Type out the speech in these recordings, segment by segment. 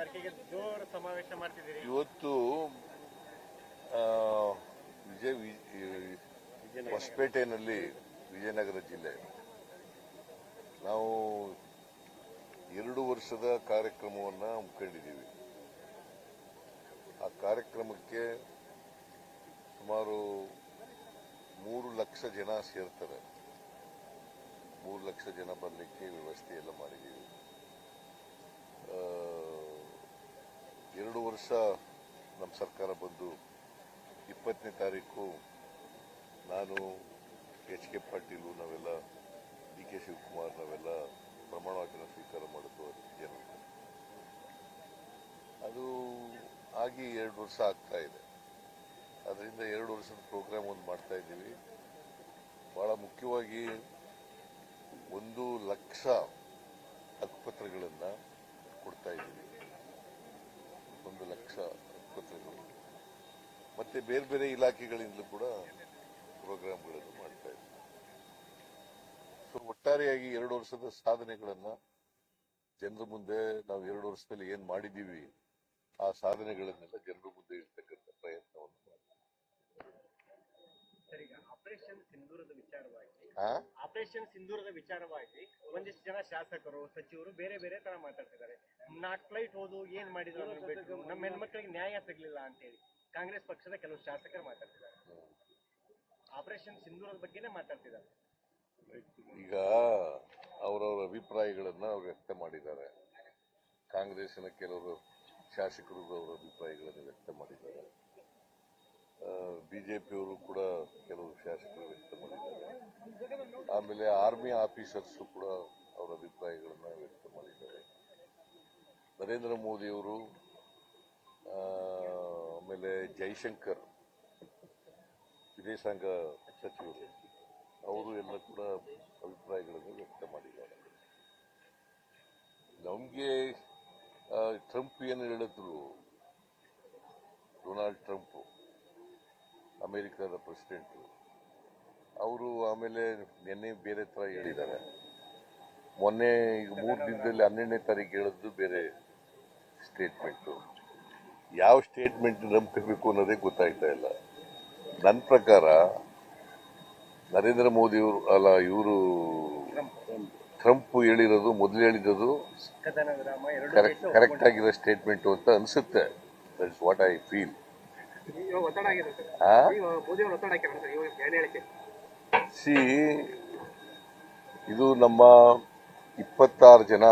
ತಾರೀಕಿಗೆ ಜೋರು ಸಮಾವೇಶ ಮಾಡ್ತಿದ್ದೀರಿ? ಇವತ್ತು ವಿಜಯ ಹೊಸಪೇಟೆನಲ್ಲಿ ವಿಜಯನಗರ. ಜಿಲ್ಲೆ. ನಾವು ಎರಡು ವರ್ಷದ ಕಾರ್ಯಕ್ರಮವನ್ನು ಹಮ್ಮಿಕೊಂಡಿದ್ದೀವಿ ಆ ಕಾರ್ಯಕ್ರಮಕ್ಕೆ ಸುಮಾರು ಮೂರು ಲಕ್ಷ ಜನ ಸೇರ್ತಾರೆ. ಮೂರು ಲಕ್ಷ ಜನ ಬರಲಿಕ್ಕೆ ವ್ಯವಸ್ಥೆ ಎಲ್ಲ ಮಾಡಿದ್ದೀವಿ. ಎರಡು ವರ್ಷ ನಮ್ಮ ಸರ್ಕಾರ ಬಂದು ಇಪ್ಪತ್ತನೇ ತಾರೀಕು ನಾನು ಎಚ್ ಕೆ ಪಾಟೀಲು, ನಾವೆಲ್ಲ ಡಿ ಕೆ ಶಿವಕುಮಾರ್, ನಾವೆಲ್ಲ ಪ್ರಮಾಣ ವಚನ ಸ್ವೀಕಾರ ಮಾಡಿದ್ದು ಜನರು ಅದು ಆಗಿ ಎರಡು ವರ್ಷ ಆಗ್ತಾ ಇದೆ. ಅದರಿಂದ ಎರಡು ವರ್ಷದ ಪ್ರೋಗ್ರಾಮ್ ಒಂದು ಮಾಡ್ತಾ ಇದ್ದೀವಿ. ಬಹಳ ಮುಖ್ಯವಾಗಿ ಒಂದು ಲಕ್ಷ ಹಕ್ಕುಪತ್ರಗಳನ್ನು ಕೊಡ್ತಾ ಇದ್ದೀವಿ. ಒಂದು ಲಕ್ಷ ಹಕ್ಕುಪತ್ರಗಳು ಮತ್ತೆ ಬೇರೆ ಬೇರೆ ಇಲಾಖೆಗಳಿಂದಲೂ ಕೂಡ ಪ್ರೋಗ್ರಾಮ್ಗಳನ್ನು ಮಾಡ್ತಾ ಇದ್ದೀವಿ ಸೊ ಒಟ್ಟಾರೆಯಾಗಿ ಎರಡು ವರ್ಷದ ಸಾಧನೆಗಳನ್ನ ಜನರ ಮುಂದೆ ನಾವು ಎರಡು ವರ್ಷದಲ್ಲಿ ಏನ್ ಮಾಡಿದ್ದೀವಿ, ಆ ಸಾಧನೆಗಳನ್ನೆಲ್ಲ ಜನರ ಮುಂದೆ ಇರ್ತಕ್ಕಂಥ ಪ್ರಯತ್ನವನ್ನು ಮಾಡ್ತೀವಿ. ಆಪರೇಷನ್ ಸಿಂಧೂರದ ವಿಚಾರವಾಗಿ ಒಂದಿಷ್ಟು ಜನ ಶಾಸಕರು ಸಚಿವರು ಬೇರೆ ಬೇರೆ ತರ ಮಾತಾಡ್ತಿದ್ದಾರೆ. ನಾಲ್ಕು ಫ್ಲೈಟ್ ಹೋದು ಏನ್ ಮಾಡಿದ್ರು ಅನ್ನೋದು ಬಿಟ್ಟು ನಮ್ಮ ಹೆಣ್ಮಕ್ಳಿಗೆ ನ್ಯಾಯ ಸಿಗ್ಲಿಲ್ಲ ಅಂತ ಹೇಳಿ ಕಾಂಗ್ರೆಸ್ ಪಕ್ಷದ ಕೆಲವು ಶಾಸಕರು ಮಾತಾಡ್ತಿದ್ದಾರೆ. ಆಪರೇಷನ್ ಸಿಂಧೂರದ ಬಗ್ಗೆನೇ ಮಾತಾಡ್ತಿದ್ದಾರೆ. ಈಗ ಅವರವರ ಅಭಿಪ್ರಾಯಗಳನ್ನ ಅವ್ರು ವ್ಯಕ್ತ ಮಾಡಿದ್ದಾರೆ. ಕಾಂಗ್ರೆಸ್ನ ಕೆಲವರು ಶಾಸಕರು ಅವರ ಅಭಿಪ್ರಾಯಗಳನ್ನು ವ್ಯಕ್ತ ಮಾಡಿದ್ದಾರೆ. ಬಿಜೆಪಿಯವರು ಕೂಡ ಕೆಲವು ಶಾಸಕರು ವ್ಯಕ್ತ ಮಾಡಿದ್ದಾರೆ. ಆಮೇಲೆ ಆರ್ಮಿ ಆಫೀಸರ್ಸ್ ಕೂಡ ಅವರ ಅಭಿಪ್ರಾಯಗಳನ್ನ ವ್ಯಕ್ತ ಮಾಡಿದ್ದಾರೆ. ನರೇಂದ್ರ ಮೋದಿಯವರು ಆಮೇಲೆ ಜೈಶಂಕರ್, ವಿದೇಶಾಂಗ ಸಚಿವರು, ಅವರು ಎಲ್ಲ ಕೂಡ ಅಭಿಪ್ರಾಯಗಳನ್ನು ವ್ಯಕ್ತ ಮಾಡಿದ್ದಾರೆ. ನಮಗೆ ಟ್ರಂಪ್ ಏನು ಹೇಳಿದ್ರು? ಡೊನಾಲ್ಡ್ ಟ್ರಂಪ್, ಅಮೆರಿಕದ ಪ್ರೆಸಿಡೆಂಟ್. ಅವರು ಆಮೇಲೆ ನಿನ್ನೆ ಬೇರೆ ತರ ಹೇಳಿದ್ದಾರೆ. ಮೊನ್ನೆ ಈಗ ಮೂರು ದಿನದಲ್ಲಿ ಹನ್ನೆರಡನೇ ತಾರೀಕು ಹೇಳಿದ್ದು ಬೇರೆ ಸ್ಟೇಟ್ಮೆಂಟು ಯಾವ ಸ್ಟೇಟ್ಮೆಂಟ್ ನಂಬ್ಕೋಬೇಕು ಅನ್ನೋದೇ ಗೊತ್ತಾಗ್ತಾ ಇಲ್ಲ. ನನ್ನ ಪ್ರಕಾರ ನರೇಂದ್ರ ಮೋದಿ ಅವರು ಅಲ್ಲ ಇವರು ಟ್ರಂಪ್ ಹೇಳಿರೋದು ಮೊದಲು ಹೇಳಿರೋದು ಎರಡು ಕರೆಕ್ಟ್ ಆಗಿರೋ ಸ್ಟೇಟ್ಮೆಂಟ್ ಅಂತ ಅನ್ಸುತ್ತೆ. That is what I feel ಇವಾಗ ಒತ್ತಡ ಆಗಿದೆ ಸರ್ ಮೋದಿ ಅವರು ಒತ್ತಡ ಹಾಕಿದ್ದಾರೆ ಸರ್ ಇವಾಗ ಏನ್ ಹೇಳಿಕೆ? ಸಿ, ಇದು ನಮ್ಮ ಇಪ್ಪತ್ತಾರು ಜನ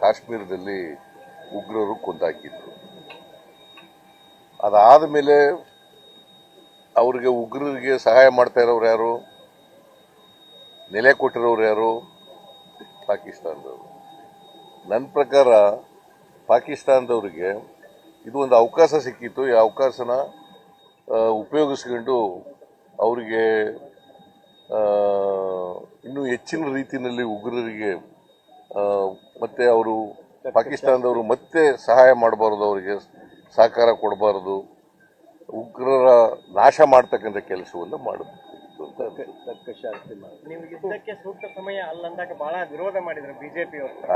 ಕಾಶ್ಮೀರದಲ್ಲಿ ಉಗ್ರರು ಕೊಂದಾಕಿದ್ರು. ಅದಾದ ಮೇಲೆ ಅವ್ರಿಗೆ ಉಗ್ರರಿಗೆ ಸಹಾಯ ಮಾಡ್ತಾ ಇರೋರು ಯಾರು? ನೆಲೆ ಕೊಟ್ಟಿರೋರು ಯಾರು? ಪಾಕಿಸ್ತಾನದವರು. ನನ್ನ ಪ್ರಕಾರ ಪಾಕಿಸ್ತಾನದವರಿಗೆ ಇದು ಒಂದು ಅವಕಾಶ ಸಿಕ್ಕಿತ್ತು. ಈ ಅವಕಾಶನ ಉಪಯೋಗಿಸ್ಕೊಂಡು ಅವರಿಗೆ ಇನ್ನೂ ಹೆಚ್ಚಿನ ರೀತಿಯಲ್ಲಿ ಉಗ್ರರಿಗೆ ಮತ್ತೆ ಅವರು ಪಾಕಿಸ್ತಾನದವರು ಮತ್ತೆ ಸಹಾಯ ಮಾಡಬಾರ್ದು ಅವರಿಗೆ ಸಹಕಾರ ಕೊಡಬಾರದು. ಉಗ್ರರ ನಾಶ ಮಾಡ್ತಕ್ಕಂಥ ಕೆಲಸವನ್ನು ಮಾಡಬೇಕು ಯುದ್ಧಕ್ಕೆ ಸೂಕ್ತ ಸಮಯ ಅಲ್ಲ ಅಂದಾಗ ಬಹಳ ವಿರೋಧ ಮಾಡಿದ್ರು ಬಿಜೆಪಿ ಅವರು.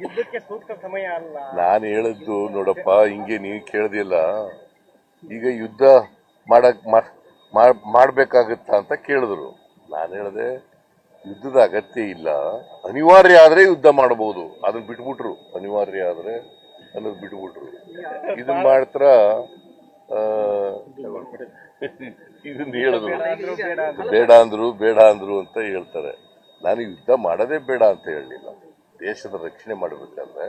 ಯುದ್ಧಕ್ಕೆ ಸೂಕ್ತ ಸಮಯ ಅಲ್ಲ. ನಾನು ಹೇಳಿದ್ದು ನೋಡಪ್ಪ ಹಿಂಗೆ ನೀವು ಕೇಳ್ದಿಲ್ಲ. ಈಗ ಯುದ್ಧ ಮಾಡಕ್ ಮಾಡ್ಬೇಕಾಗತ್ತ ಮಾಡ್- ಮಾಡ್ಬೇಕಾಗತ್ತಾ ಅಂತ ಕೇಳಿದ್ರು. ನಾನು ಹೇಳಿದೆ, ಯುದ್ಧದ ಅಗತ್ಯ ಇಲ್ಲ. ಅನಿವಾರ್ಯ ಆದರೆ ಯುದ್ಧ ಮಾಡಬಹುದು ಅದನ್ನ ಬಿಟ್ಬಿಟ್ರು. ಅನಿವಾರ್ಯ ಆದರೆ ಅನ್ನೋದು ಬಿಟ್ಬಿಟ್ರು. ಇದನ್ನ ಮಾಡ್ತಾರ ಇದನ್ನ ಹೇಳಿದ್ರು ಬೇಡ ಅಂದ್ರು ಬೇಡ ಅಂದ್ರು ಅಂತ ಹೇಳ್ತಾರೆ. ನಾನು ಯುದ್ಧ ಮಾಡೋದೇ ಬೇಡ ಅಂತ ಹೇಳಲಿಲ್ಲ. ದೇಶದ ರಕ್ಷಣೆ ಮಾಡಬೇಕಾದ್ರೆ,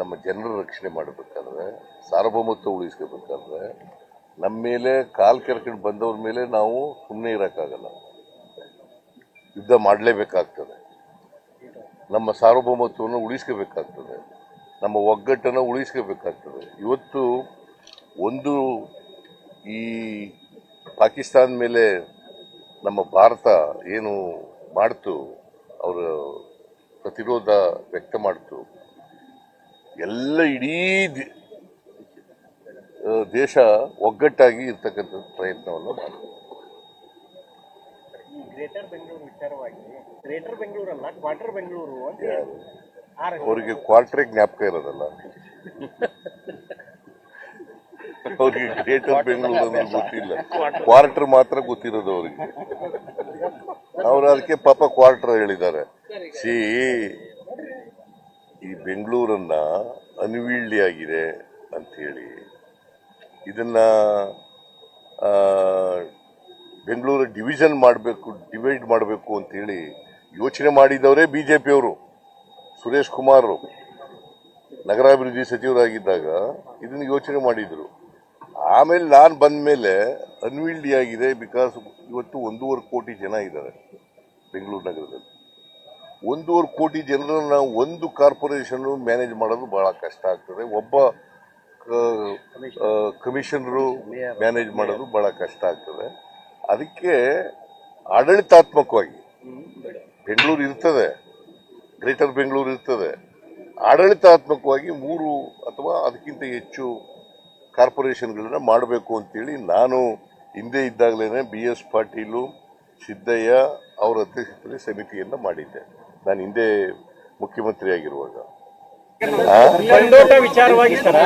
ನಮ್ಮ ಜನರ ರಕ್ಷಣೆ ಮಾಡಬೇಕಾದ್ರೆ, ಸಾರ್ವಭೌಮತ್ವ ಉಳಿಸ್ಕೋಬೇಕಾದ್ರೆ ನಮ್ಮ ಮೇಲೆ ಕಾಲ್ ಕೆರ್ಕೊಂಡು ಬಂದವ್ರ ಮೇಲೆ ನಾವು ಸುಮ್ಮನೆ ಇರೋಕ್ಕಾಗಲ್ಲ. ಯುದ್ಧ ಮಾಡಲೇಬೇಕಾಗ್ತದೆ. ನಮ್ಮ ಸಾರ್ವಭೌಮತ್ವವನ್ನು ಉಳಿಸ್ಕೋಬೇಕಾಗ್ತದೆ. ನಮ್ಮ ಒಗ್ಗಟ್ಟನ್ನು ಉಳಿಸ್ಕೋಬೇಕಾಗ್ತದೆ. ಇವತ್ತು ಒಂದು ಈ ಪಾಕಿಸ್ತಾನ ಮೇಲೆ ನಮ್ಮ ಭಾರತ ಏನು ಮಾಡ್ತು, ಅವರ ಪ್ರತಿರೋಧ ವ್ಯಕ್ತ ಮಾಡ್ತು. ಎಲ್ಲ ಇಡೀ ದೇಶ ಒಗ್ಗಟ್ಟಾಗಿ ಇರ್ತಕ್ಕಂಥ ಪ್ರಯತ್ನವನ್ನು ಮಾಡಿದೆ ಈ ಗ್ರೇಟರ್ ಬೆಂಗಳೂರು ವಿಚಾರವಾಗಿ ಗ್ರೇಟರ್ ಬೆಂಗಳೂರು ಅಲ್ಲ ಕ್ವಾರ್ಟರ್ ಬೆಂಗಳೂರು ಅಂತ. ಅವರಿಗೆ ಕ್ವಾರ್ಟರ್ ಜ್ಞಾಪಕ ಇರೋದಲ್ಲ. ಅವ್ರಿಗೆ ಗ್ರೇಟರ್ ಬೆಂಗಳೂರು ಅಂದ್ರೆ ಗೊತ್ತಿಲ್ಲ. ಕ್ವಾರ್ಟರ್ ಮಾತ್ರ ಗೊತ್ತಿರೋದು ಅವ್ರಿಗೆ. ಅವ್ರು ಅದಕ್ಕೆ ಪಾಪ ಕ್ವಾರ್ಟರ್ ಹೇಳಿದ್ದಾರೆ. ಸಿ ಈ ಬೆಂಗಳೂರನ್ನ ಅನ್ವೀಲ್ಡಿ ಆಗಿದೆ ಅಂತ ಹೇಳಿ. ಇದನ್ನ ಆ, ಬೆಂಗಳೂರು ಡಿವಿಷನ್ ಮಾಡಬೇಕು ಡಿವೈಡ್ ಮಾಡಬೇಕು ಅಂತ ಹೇಳಿ ಯೋಚನೆ ಮಾಡಿದವರೇ ಬಿಜೆಪಿಯವರು ಸುರೇಶ್ ಕುಮಾರ್ ನಗರಾಭಿವೃದ್ಧಿ ಸಚಿವರಾಗಿದ್ದಾಗ ಇದನ್ನು ಯೋಚನೆ ಮಾಡಿದರು. ಆಮೇಲೆ ನಾನು ಬಂದ ಮೇಲೆ ಅನ್ವಿಲ್ಡಿ ಆಗಿದೆ ಬಿಕಾಸ್ ಇವತ್ತು ಒಂದೂವರೆ ಕೋಟಿ ಜನ ಇದ್ದಾರೆ ಬೆಂಗಳೂರು ನಗರದಲ್ಲಿ. ಒಂದೂವರೆ ಕೋಟಿ ಜನರನ್ನು ಒಂದು ಕಾರ್ಪೊರೇಷನ್ ಮ್ಯಾನೇಜ್ ಮಾಡೋದು ಬಹಳ ಕಷ್ಟ ಆಗ್ತದೆ. ಒಬ್ಬ ಕಮಿಷನರು ಮ್ಯಾನೇಜ್ ಮಾಡೋದು ಬಹಳ ಕಷ್ಟ ಆಗ್ತದೆ. ಅದಕ್ಕೆ ಆಡಳಿತಾತ್ಮಕವಾಗಿ ಬೆಂಗಳೂರು ಇರ್ತದೆ, ಗ್ರೇಟರ್ ಬೆಂಗಳೂರು ಇರ್ತದೆ. ಆಡಳಿತಾತ್ಮಕವಾಗಿ ಮೂರು ಅಥವಾ ಅದಕ್ಕಿಂತ ಹೆಚ್ಚು ಕಾರ್ಪೊರೇಷನ್ಗಳನ್ನ ಮಾಡಬೇಕು ಅಂತೇಳಿ ನಾನು ಹಿಂದೆ ಇದ್ದಾಗಲೇ ಬಿ ಎಸ್ ಪಾಟೀಲು, ಸಿದ್ದಯ್ಯ ಅವರ ಅಧ್ಯಕ್ಷತೆಯಲ್ಲಿ ಸಮಿತಿಯನ್ನು ಮಾಡಿದ್ದೆ. ನಾನು ಹಿಂದೆ ಮುಖ್ಯಮಂತ್ರಿ ಆ? ವಿಚಾರವಾಗಿ ಸರ್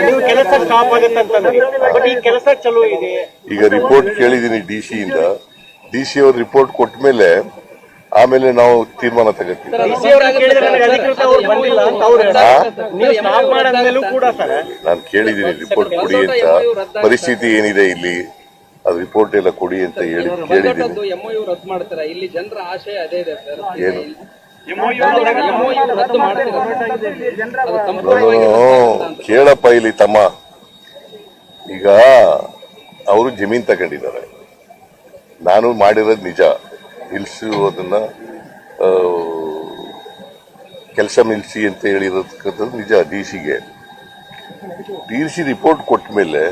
ನೀವು ಕೆಲಸ ಸ್ಟಾಪ್ ಆಗುತ್ತೆ ಅಂತಂದ್ರಿ. ಬಟ್ ಈ ಕೆಲಸ ಚಲೋ ಇದೆ. ಈಗ ರಿಪೋರ್ಟ್ ಕೇಳಿದ್ದೀನಿ ಡಿ ಸಿ ಇಂದ. ಡಿ ಸಿ ಅವ್ರ ರಿಪೋರ್ಟ್ ಕೊಟ್ಟ ಮೇಲೆ ಆಮೇಲೆ ನಾವು ತೀರ್ಮಾನ ತಗೋತೀವಿ. ಡಿಸಿ ಅವ್ರನ್ನ ನನಗೆ ಅಧಿಕೃತ ಅವ್ರು ಬಂದಿಲ್ಲ ಅಂತ ಅವ್ರು ಹೇಳ್ತಾರೆ. ನೀವು ಸ್ಟಾಪ್ ಮಾಡಾದ್ಮೇಲೂ ಕೂಡ ಸರ್. ನಾನು ಕೇಳಿದ್ದೀನಿ ರಿಪೋರ್ಟ್ ಕೊಡಿ ಅಂತ. ಪರಿಸ್ಥಿತಿ ಏನಿದೆ ಇಲ್ಲಿ? ಅದು ರಿಪೋರ್ಟ್ ಎಲ್ಲ ಕೊಡಿ ಅಂತ ಹೇಳಿ ಕೇಳಿದ್ದೀನಿ. ಕೇಳಪ್ಪ ಇಲ್ಲಿ ತಮ್ಮ ಈಗ ಅವರು ಜಮೀನ್ ತಗೊಂಡಿದ್ದಾರೆ ನಾನು ಮಾಡಿರೋದು ನಿಜ ನಿಲ್ಸಿರೋದನ್ನ ಕೆಲಸ ನಿಲ್ಸಿ ಅಂತ ಹೇಳಿರತಕ್ಕಂಥದ್ದು ನಿಜ ಡಿ ಸಿಗೆ ಡಿ ಸಿ ರಿಪೋರ್ಟ್ ಕೊಟ್ಟ ಮೇಲೆ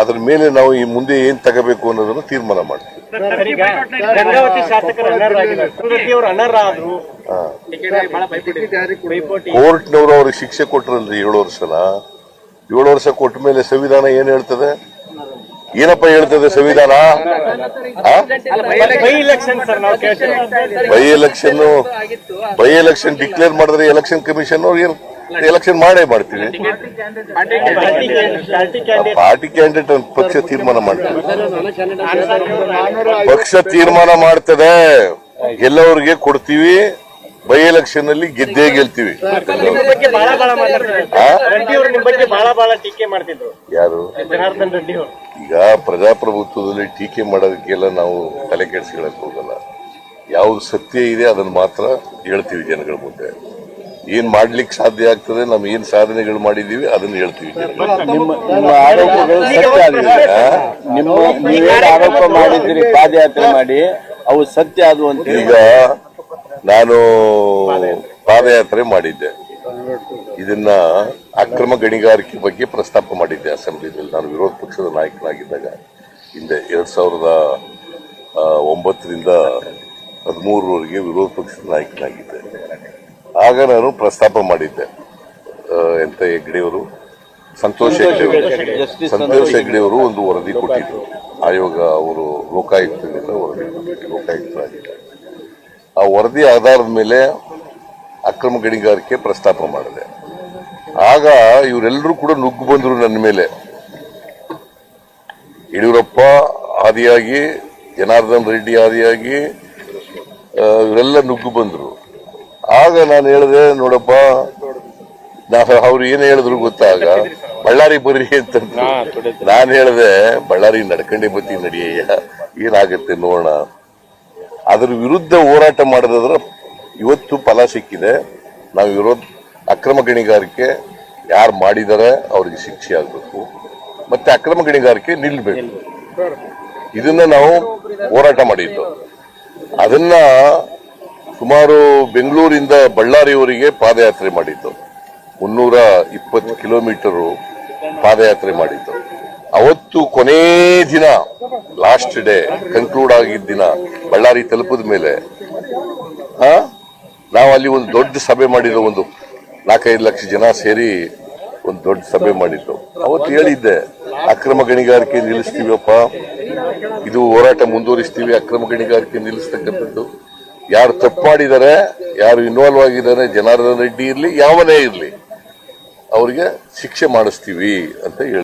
ಅದ್ರ ಮೇಲೆ ನಾವು ಈ ಮುಂದೆ ಏನ್ ತಗೋಬೇಕು ಅನ್ನೋದನ್ನ ತೀರ್ಮಾನ ಮಾಡ್ತೀವಿ. ಕೋರ್ಟ್ನವರು ಅವ್ರಿಗೆ ಶಿಕ್ಷೆ ಕೊಟ್ರಲ್ರಿ ಏಳು ವರ್ಷನ. ಏಳು ವರ್ಷ ಕೊಟ್ಟ ಮೇಲೆ ಸಂವಿಧಾನ ಏನ್ ಹೇಳ್ತದೆ? ಏನಪ್ಪ ಹೇಳ್ತದೆ ಸಂವಿಧಾನ? By election by election declare ಮಾಡಿದ್ರೆ ಎಲೆಕ್ಷನ್ ಕಮಿಷನ್ ಅವ್ರು ಏನ್? ಎಲೆಕ್ಷನ್ ಮಾಡೇ ಮಾಡ್ತೀವಿ. ಪಾರ್ಟಿ ಕ್ಯಾಂಡಿಡೇಟ್ ಪಕ್ಷ ತೀರ್ಮಾನ ಮಾಡ್ತೀವಿ ಪಕ್ಷ ತೀರ್ಮಾನ ಮಾಡ್ತದೆ. ಗೆಲ್ಲವ್ರಿಗೆ ಕೊಡ್ತೀವಿ. ಬೈ ಎಲೆಕ್ಷನ್ ಅಲ್ಲಿ ಗೆದ್ದೇ ಗೆಲ್ತೀವಿ. ನಿಮ್ ಬಗ್ಗೆ ಬಹಳ ಬಹಳ ಮಾತಾಡ್ತಾರೆ ರೆಡ್ಡಿ ಅವರು ನಿಮ್ ಬಗ್ಗೆ ಬಹಳ ಬಹಳ ಟೀಕೆ ಮಾಡ್ತಿದ್ರು. ಯಾರು? ಜನಾರ್ದನ್ ರೆಡ್ಡಿ ಅವರು. ಈಗ ಪ್ರಜಾಪ್ರಭುತ್ವದಲ್ಲಿ ಟೀಕೆ ಮಾಡೋದಕ್ಕೆಲ್ಲ ನಾವು ತಲೆ ಕೆಡಿಸ್ಕೊಳಕ್ ಹೋಗಲ್ಲ. ಯಾವ್ದು ಸತ್ಯ ಇದೆ ಅದನ್ನ ಮಾತ್ರ ಹೇಳ್ತೀವಿ ಜನಗಳ ಮುಂದೆ. ಏನ್ ಮಾಡ್ಲಿಕ್ಕೆ ಸಾಧ್ಯ ಆಗ್ತದೆ ನಾವು ಏನ್ ಸಾಧನೆಗಳು ಮಾಡಿದೀವಿ ಅದನ್ನ ಹೇಳ್ತೀವಿ. ನಿಮ್ಮ ನಿಮ್ಮ ಆರೋಪಗಳು ಸತ್ಯ ಆಗಿದೆ ನಿಮ್ಮ ನೀವೇನು ಆರೋಪ ಮಾಡಿದ್ದೀರಿ ಪಾದಯಾತ್ರೆ ಮಾಡಿ ಅವು ಸತ್ಯ ಅದು ಅಂತ ಈಗ ನಾನು ಪಾದಯಾತ್ರೆ ಮಾಡಿದ್ದೆ. ಇದನ್ನ ಅಕ್ರಮ ಗಣಿಗಾರಿಕೆ ಬಗ್ಗೆ ಪ್ರಸ್ತಾಪ ಮಾಡಿದ್ದೆ ಅಸೆಂಬ್ಲಿನಲ್ಲಿ ನಾನು ವಿರೋಧ ಪಕ್ಷದ ನಾಯಕನಾಗಿದ್ದಾಗ ಹಿಂದೆ ಎರಡ್ ಸಾವಿರದ ಒಂಬತ್ತರಿಂದ ಹದಿಮೂರರವರೆಗೆ ವಿರೋಧ ಪಕ್ಷದ ನಾಯಕನಾಗಿದ್ದೆ. ಆಗ ನಾನು ಪ್ರಸ್ತಾಪ ಮಾಡಿದ್ದೆ. ಎಂತ ಹೆಗ್ಡೆಯವರು? ಸಂತೋಷ್ ಹೆಗ್ಡೆಯವರು. ಸಂತೋಷ್ ಹೆಗ್ಡೆಯವರು ಒಂದು ವರದಿ ಕೊಟ್ಟಿದ್ರು. ಆಯೋಗ ಅವರು ಲೋಕಾಯುಕ್ತದಿಂದ ವರದಿ ಕೊಟ್ಟಿದ್ರು ಲೋಕಾಯುಕ್ತರಾಗಿದ್ದಾರೆ. ಆ ವರದಿ ಆಧಾರದ ಮೇಲೆ ಅಕ್ರಮ ಗಣಿಗಾರಿಕೆ ಪ್ರಸ್ತಾಪ ಮಾಡಿದೆ. ಆಗ ಇವರೆಲ್ಲರೂ ಕೂಡ ನುಗ್ಗು ಬಂದ್ರು ನನ್ನ ಮೇಲೆ. ಯಡಿಯೂರಪ್ಪ ಆದಿಯಾಗಿ ಜನಾರ್ದನ್ ರೆಡ್ಡಿ ಆದಿಯಾಗಿ ಇವರೆಲ್ಲ ನುಗ್ಗು ಬಂದ್ರು. ಆಗ ನಾನು ಹೇಳಿದೆ ನೋಡಪ್ಪ ನಾವು ಅವ್ರು ಏನ್ ಹೇಳಿದ್ರು ಗೊತ್ತಾಗ? ಬಳ್ಳಾರಿ ಬರ್ರಿ ಅಂತ ನಾನು ಹೇಳಿದೆ ಬಳ್ಳಾರಿ ನಡ್ಕೊಂಡೇ ಬತ್ತಿ ನಡಿಯಯ್ಯ ಏನಾಗುತ್ತೆ ನೋಡೋಣ. ಅದ್ರ ವಿರುದ್ಧ ಹೋರಾಟ ಮಾಡೋದಾದ್ರೆ ಇವತ್ತು ಫಲ ಸಿಕ್ಕಿದೆ. ನಾವು ವಿರೋಧ ಅಕ್ರಮ ಗಣಿಗಾರಿಕೆ ಯಾರು ಮಾಡಿದ್ದಾರೆ ಅವ್ರಿಗೆ ಶಿಕ್ಷೆ ಆಗಬೇಕು. ಮತ್ತೆ ಅಕ್ರಮ ಗಣಿಗಾರಿಕೆ ನಿಲ್ಬೇಕು. ಇದನ್ನ ನಾವು ಹೋರಾಟ ಮಾಡಿದ್ದು. ಅದನ್ನ ಸುಮಾರು ಬೆಂಗಳೂರಿಂದ ಬಳ್ಳಾರಿಯವರಿಗೆ ಪಾದಯಾತ್ರೆ ಮಾಡಿದ್ದು. ಮುನ್ನೂರ ಇಪ್ಪತ್ತು ಕಿಲೋಮೀಟರು ಪಾದಯಾತ್ರೆ ಮಾಡಿದ್ದು. ಅವತ್ತು ಕೊನೇ ದಿನ, ಲಾಸ್ಟ್ ಡೇ ಕನ್ಕ್ಲೂಡ್ ಆಗಿದ್ದ ದಿನ, ಬಳ್ಳಾರಿ ತಲುಪಿದ ಮೇಲೆ ನಾವು ಅಲ್ಲಿ ಒಂದು ದೊಡ್ಡ ಸಭೆ ಮಾಡಿದ್ದು ಒಂದು ನಾಲ್ಕೈದು ಲಕ್ಷ ಜನ ಸೇರಿ ಒಂದು ದೊಡ್ಡ ಸಭೆ ಮಾಡಿದ್ದು. ಅವತ್ತು ಹೇಳಿದ್ದೆ, ಅಕ್ರಮ ಗಣಿಗಾರಿಕೆ ನಿಲ್ಲಿಸ್ತೀವಪ್ಪ. ಇದು ಹೋರಾಟ ಮುಂದುವರಿಸ್ತೀವಿ, ಅಕ್ರಮ ಗಣಿಗಾರಿಕೆ ನಿಲ್ಲಿಸ್ತಕ್ಕಂಥದ್ದು. ಯಾರು ತಪ್ಪು ಮಾಡಿದ್ದಾರೆ ಯಾರು ಇನ್ವಾಲ್ವ್ ಆಗಿದ್ದಾರೆ, ಜನಾರ್ದನ್ ರೆಡ್ಡಿ ಇರಲಿ, ಯಾವನೇ ಇರಲಿ, ಅವರಿಗೆ ಶಿಕ್ಷೆ ಮಾಡಿಸ್ತೀವಿ ಅಂತ ಹೇಳಿ.